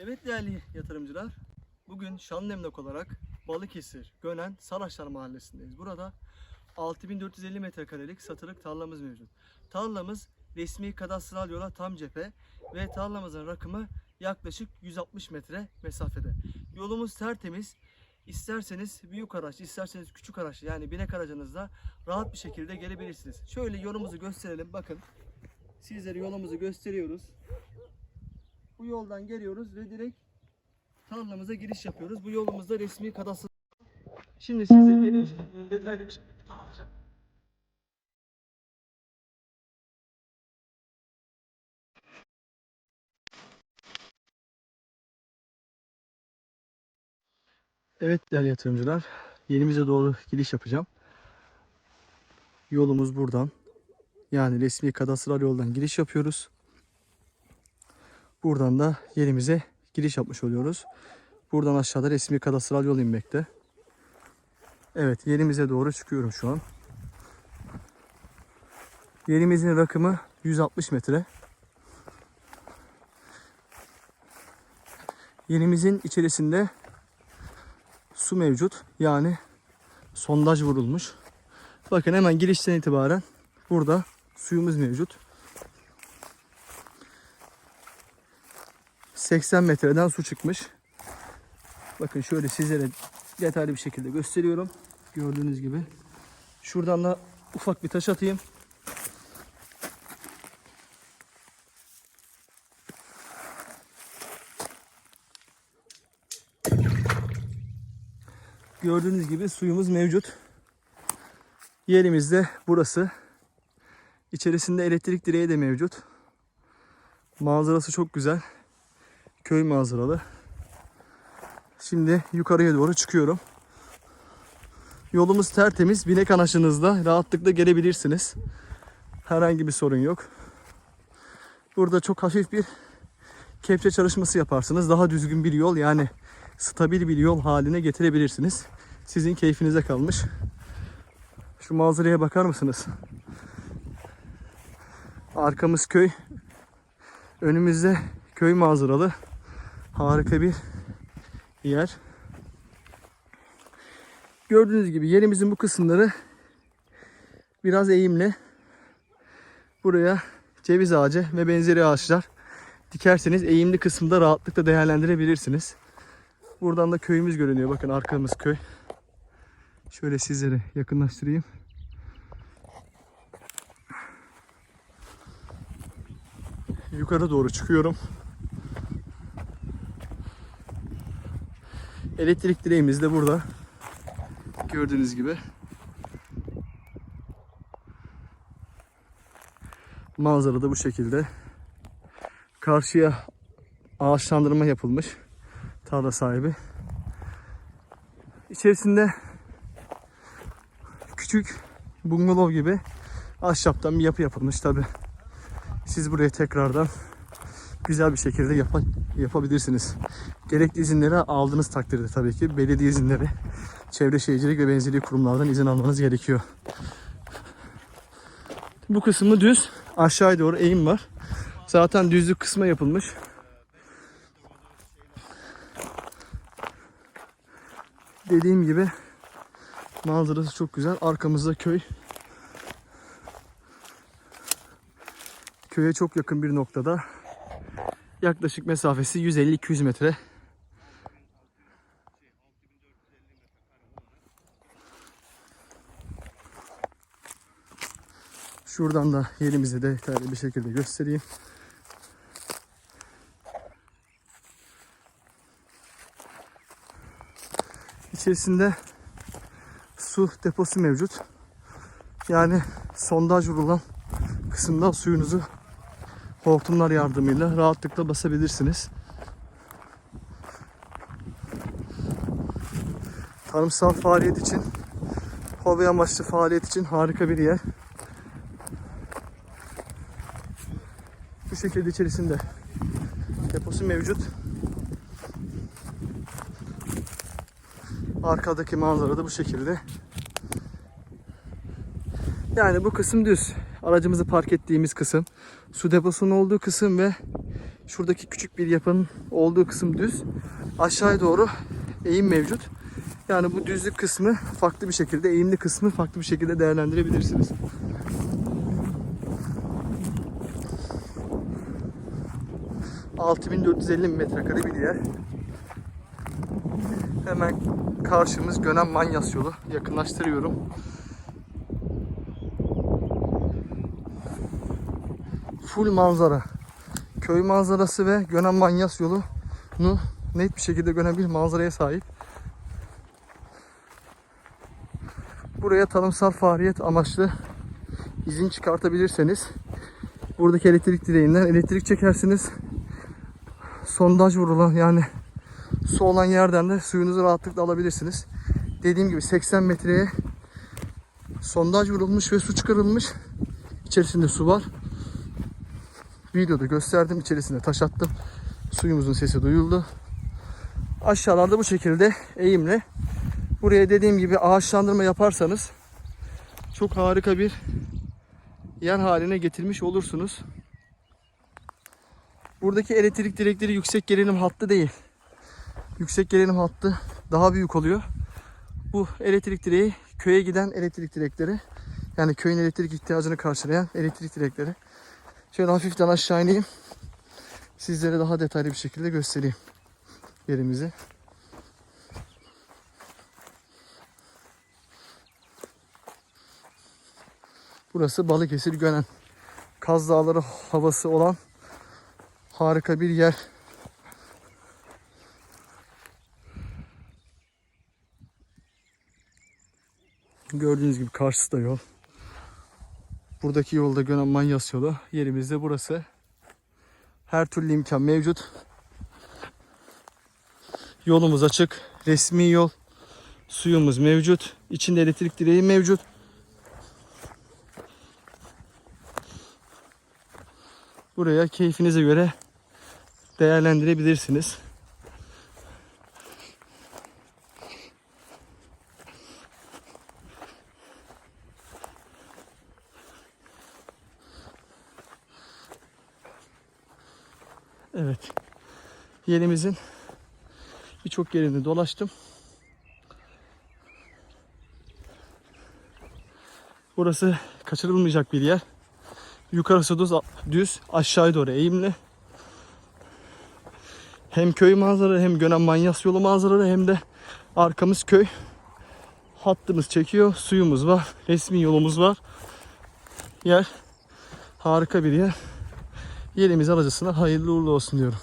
Evet değerli yatırımcılar, bugün Şanlıemlak olarak Balıkesir, Gönen, Saraçlar mahallesindeyiz. Burada 6450 metrekarelik satılık tarlamız mevcut. Tarlamız resmi kadastral yola tam cephe ve tarlamızın rakımı yaklaşık 160 metre mesafede. Yolumuz tertemiz. İsterseniz büyük araç, isterseniz küçük araç yani binek aracınızla rahat bir şekilde gelebilirsiniz. Şöyle yolumuzu gösterelim. Bakın sizlere yolumuzu gösteriyoruz. Bu yoldan geliyoruz ve direkt tarlamıza giriş yapıyoruz. Bu yolumuzda resmi kadastro. Şimdi size şey. Evet değerli yatırımcılar, yerimize doğru giriş yapacağım. Yolumuz buradan. Yani resmi kadastral yoldan giriş yapıyoruz. Buradan da yerimize giriş yapmış oluyoruz. Buradan aşağıda resmi kadastral yol inmekte. Evet yerimize doğru çıkıyorum şu an. Yerimizin rakımı 160 metre. Yerimizin içerisinde su mevcut. Yani sondaj vurulmuş. Bakın hemen girişten itibaren burada suyumuz mevcut. 80 metreden su çıkmış. Bakın şöyle sizlere detaylı bir şekilde gösteriyorum. Gördüğünüz gibi. Şuradan da ufak bir taş atayım. Gördüğünüz gibi suyumuz mevcut. Yerimiz de burası. İçerisinde elektrik direği de mevcut. Manzarası çok güzel. Köy manzaralı. Şimdi yukarıya doğru çıkıyorum. Yolumuz tertemiz. Binek anaşınızda rahatlıkla gelebilirsiniz. Herhangi bir sorun yok. Burada çok hafif bir kepçe çalışması yaparsınız. Daha düzgün bir yol yani stabil bir yol haline getirebilirsiniz. Sizin keyfinize kalmış. Şu manzaraya bakar mısınız? Arkamız köy. Önümüzde köy manzaralı. Harika bir yer. Gördüğünüz gibi yerimizin bu kısımları biraz eğimli. Buraya ceviz ağacı ve benzeri ağaçlar dikerseniz eğimli kısımda rahatlıkla değerlendirebilirsiniz. Buradan da köyümüz görünüyor. Bakın arkamız köy. Şöyle sizlere yakınlaştırayım. Yukarı doğru çıkıyorum. Elektrik direğimiz de burada. Gördüğünüz gibi. Manzara da bu şekilde. Karşıya ağaçlandırma yapılmış. Tarla sahibi. İçerisinde küçük bungalov gibi ahşaptan bir yapı yapılmış tabi. Siz buraya tekrardan güzel bir şekilde yapa, yapabilirsiniz. Gerekli izinleri aldığınız takdirde tabii ki belediye izinleri, çevre şehircilik ve benzeri kurumlardan izin almanız gerekiyor. Bu kısmı düz, aşağıya doğru eğim var. Zaten düzlük kısmı yapılmış. Dediğim gibi manzarası çok güzel. Arkamızda köy. Köye çok yakın bir noktada. Yaklaşık mesafesi 150-200 metre. Şuradan da yerimizi de detaylı bir şekilde göstereyim. İçerisinde su deposu mevcut. Yani sondaj vurulan kısımdan suyunuzu hortumlar yardımıyla rahatlıkla basabilirsiniz. Tarımsal faaliyet için, hobi amaçlı faaliyet için harika bir yer. Bu şekilde içerisinde deposu mevcut. Arkadaki manzara da bu şekilde. Yani bu kısım düz. Aracımızı park ettiğimiz kısım. Su deposunun olduğu kısım ve Şuradaki küçük bir yapının olduğu kısım düz. Aşağıya doğru eğim mevcut. Yani bu düzlük kısmı farklı bir şekilde, eğimli kısmı farklı bir şekilde değerlendirebilirsiniz. ...6450 metrekare bir yer. Hemen karşımız Gönen Manyas yolu. Yakınlaştırıyorum. Full manzara. Köy manzarası ve Gönen Manyas yolunu net bir şekilde gören bir manzaraya sahip. Buraya tarımsal faaliyet amaçlı izin çıkartabilirseniz buradaki elektrik direğinden elektrik çekersiniz. Sondaj vurulan yani su olan yerden de suyunuzu rahatlıkla alabilirsiniz. Dediğim gibi 80 metreye sondaj vurulmuş ve su çıkarılmış. İçerisinde su var. Videoda gösterdim. içerisinde taş attım. Suyumuzun sesi duyuldu. Aşağılarda bu şekilde eğimli. Buraya dediğim gibi ağaçlandırma yaparsanız çok harika bir yer haline getirmiş olursunuz. Buradaki elektrik direkleri yüksek gerilim hattı değil. Yüksek gerilim hattı daha büyük oluyor. Bu elektrik direği köye giden elektrik direkleri. Yani köyün elektrik ihtiyacını karşılayan elektrik direkleri. Şöyle hafiften aşağı ineyim. Sizlere daha detaylı bir şekilde göstereyim yerimizi. Burası Balıkesir Gönen. Kaz Dağları havası olan harika bir yer. Gördüğünüz gibi karşısı da yol. Buradaki yolda Gönen Manyas yolu. Yerimiz de burası. Her türlü imkan mevcut. Yolumuz açık. Resmi yol. Suyumuz mevcut. İçinde elektrik direği mevcut. Buraya keyfinize göre değerlendirebilirsiniz. Evet. Yerimizin birçok yerini dolaştım. Burası kaçırılmayacak bir yer. Yukarısı düz, aşağıya doğru eğimli. Hem köy manzara hem Gönen Manyas yolu manzaralı hem de arkamız köy. Hattımız çekiyor. Suyumuz var. Resmi yolumuz var. Yer harika bir yer. Yerimiz alıcısına hayırlı uğurlu olsun diyorum.